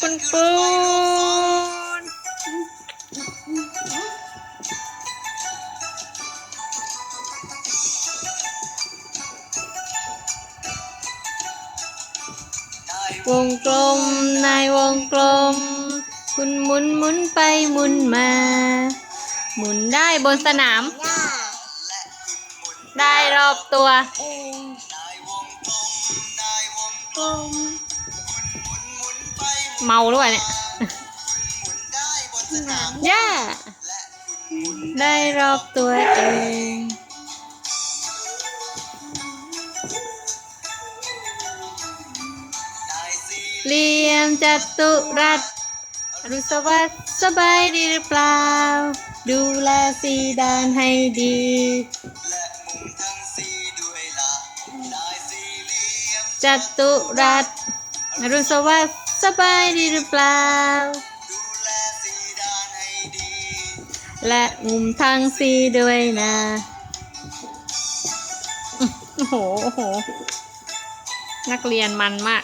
คุณปูนวงกลมในวงกลม คุณหมุนหมุนไปหมุนมา หมุนได้บนสนามย่าได้รอบตัวเองกลม เมาหรือเปล่าเนี่ยหนามย่าได้รอบตัวเองเหลี่ยมจัตุรัสอรุณสวัสดิ์สบายดีหรือเปล่า ดูแลสีด้านให้ดีและมุมทั้งสี่ด้วยล่ะได้สี่เหลี่ยมจัตุรัสอรุณสวัสดิ์ สบายดีหรือเปล่าดูแลสีด้านให้ดีและมุมทั้งสีด้วยนะ โอ้โห โอ้โห นักเรียนมันมาก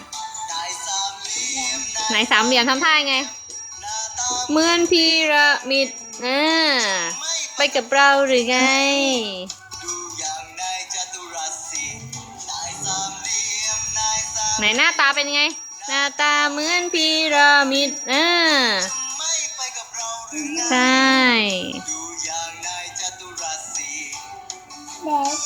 ไหนสามเหลี่ยมทำท่ายังไง เหมือนพีระมิดอ่าไปกับเราหรือไงไหนหน้าตาเป็นไง หน้าตาเหมือนพีระมิดอ่าไม่ไปกับเราหรือไงใช่ดูอย่างนายจตุรัสสิเด็ก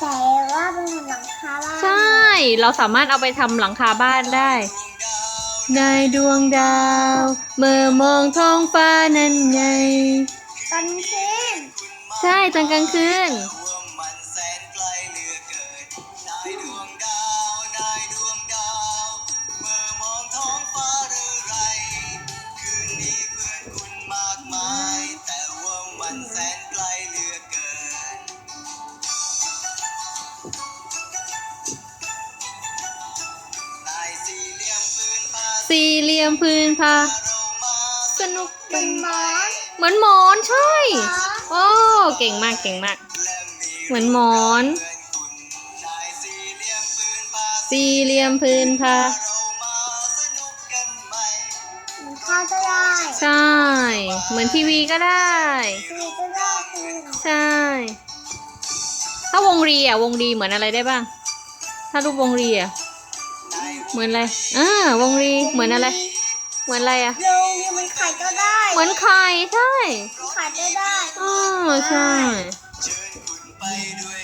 แต่ว่าเป็นหลังคาบ้านใช่ เราสามารถเอาไปทำหลังคาบ้านได้ดวงดาวในดวงดาว เมื่อมองท้องฟ้านั้นไงตอนคืนใช่ตอนกลางคืนว่ามัน ยมพื้นผ้าเรามาสนุกเป็นหมอนเหมือนหมอนใช่ โอ้เก่งมากเก่งมากและมีเหมือนหมอนเพื่อนคุณนายสี่เหลี่ยมปืนพาสี่เหลี่ยมพื้นผ้าเรามาสนุกกันไหมมันเข้าก็ได้ ใช่ เหมือนทีวีก็ได้คือก็ได้คือใช่ ถ้าวงรีอะวงรีเหมือนอะไรได้บ้าง ถ้ารูปวงรีอะเหมือนอะไรอ่าวงรีเหมือนอะไร เหมือนอะไรอะลงนี่มันไข่ก็ได้เหมือนไข่ใช่ ไข่ก็ได้ อ๋อ ใช่ เชิญคุณไปด้วย